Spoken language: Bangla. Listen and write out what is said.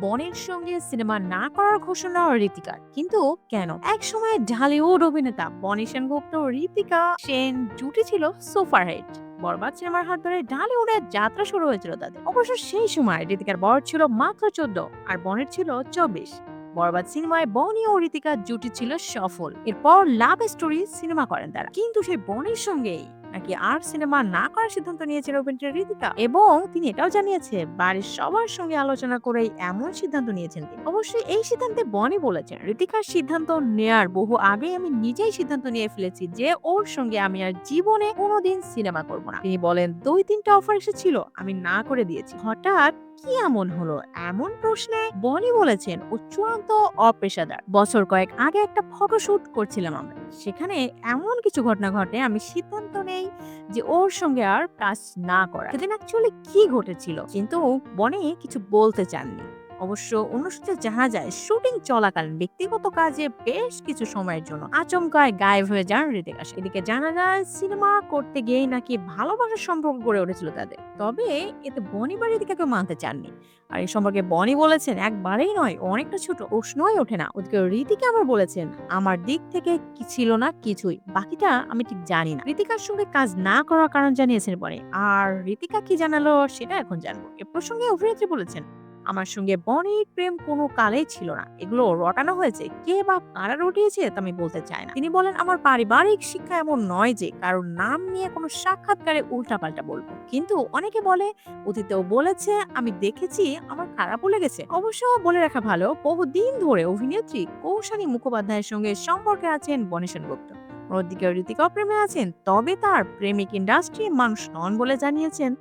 বনের সঙ্গে সিনেমা না করার ঘোষণা ঋতিকার কিন্তু কেন? এক সময় ঢালিউড অভিনেতা বনি সেনগুপ্ত ঋতিকা সেন জুটি ছিল সুপারহিট। বরবাদ সিনেমার হাত ধরে ঢালিউডের যাত্রা শুরু হয়েছিল তাদের। অবশ্য সেই সময় ঋতিকার বয়স ছিল মাত্র চোদ্দ, আর বনের ছিল চব্বিশ। বরবাদ সিনেমায় বনি ও ঋতিকা জুটি ছিল সফল। এরপর লাভ স্টোরি সিনেমা করেন তারা। কিন্তু সেই বনির সঙ্গেই নাকি আর সিনেমা না করার সিদ্ধান্ত নিয়েছিল অভিনেত্রী ঋতিকা এবং তিনি এটাও জানিয়েছে বাড়ির সবার সঙ্গে আলোচনা করেই এমন সিদ্ধান্ত নিয়েছেন তিনি। অবশ্যই এই সিদ্ধান্তে বনি বলেছেন ঋতিকার সিদ্ধান্ত নেয়ার বহু আগেই আমি নিজেই সিদ্ধান্ত নিয়ে ফেলেছি যে ওর সঙ্গে আমি আর জীবনে কোনোদিন সিনেমা করব না। তিনি বলেন, দুই তিনটা অফার এসেছিল, আমি না করে দিয়েছি। হঠাৎ কি এমন হলো? এমন প্রশ্নে বনি বলেছেন, ও চূড়ান্ত অপেশাদার। বছর কয়েক আগে একটা ফটোশুট করছিলাম আমরা। সেখানে এমন কিছু ঘটনা ঘটে, আমি সিদ্ধান্ত নেই যে ওর সঙ্গে আর কাজ না করা। সেদিন অ্যাকচুয়ালি কি ঘটেছিল? কিন্তু বনে কিছু বলতে চাননি। অবশ্য জানা যায়, শুটিং চলাকালীন ব্যক্তিগত কাজে বেশ কিছু সময়ের জন্য আচমকায় গায়েব হয়ে যান ঋতিকা সেন। এদিকে জানা যায়, সিনেমা করতে গিয়েই নাকি ভালোবাসার সম্পর্ক গড়ে উঠেছিল তাদের। তবে এতে বনি বা ঋতিকাকে মানতে চাননি। আর এই সম্পর্কে বনি বলেছেন, একবারেই নয়, অনেকটা ছোট, প্রশ্নই ওঠে না। ওদিকে ঋতিকা আবার বলেছেন, আমার দিক থেকে কি ছিল না কিছুই, বাকিটা আমি ঠিক জানি না। ঋতিকার সঙ্গে কাজ না করার কারণ জানিয়েছেন বনি। আর ঋতিকা কি জানালো, সেটা এখন জানব। এ প্রসঙ্গে অভিনেত্রী বলেছেন আমার সঙ্গে বনির প্রেম কোনো কালেই ছিল না। এগুলো রটানো হয়েছে। কে বা কারা রটিয়েছে তা আমি বলতে চাই না। তিনি বলেন, আমার পারিবারিক শিক্ষা এমন নয় যে কারোর নাম নিয়ে কোনো সাক্ষাৎকারে উল্টাপাল্টা বলব। কিন্তু অনেকে বলে, অতীতেও বলেছে, আমি দেখেছি, আমার খারাপও লেগেছে। অবশ্য বলে রাখা ভালো, বহুদিন ধরে অভিনেত্রী কৌশানী মুখোপাধ্যায়ের সঙ্গে সম্পর্কে আছেন বনি সেনগুপ্ত অন্যদিকে ঋতিকা প্রেমে আছেন, তবে তার প্রেমিক ইন্ডাস্ট্রি মানুষ নন বলে জানিয়েছেন।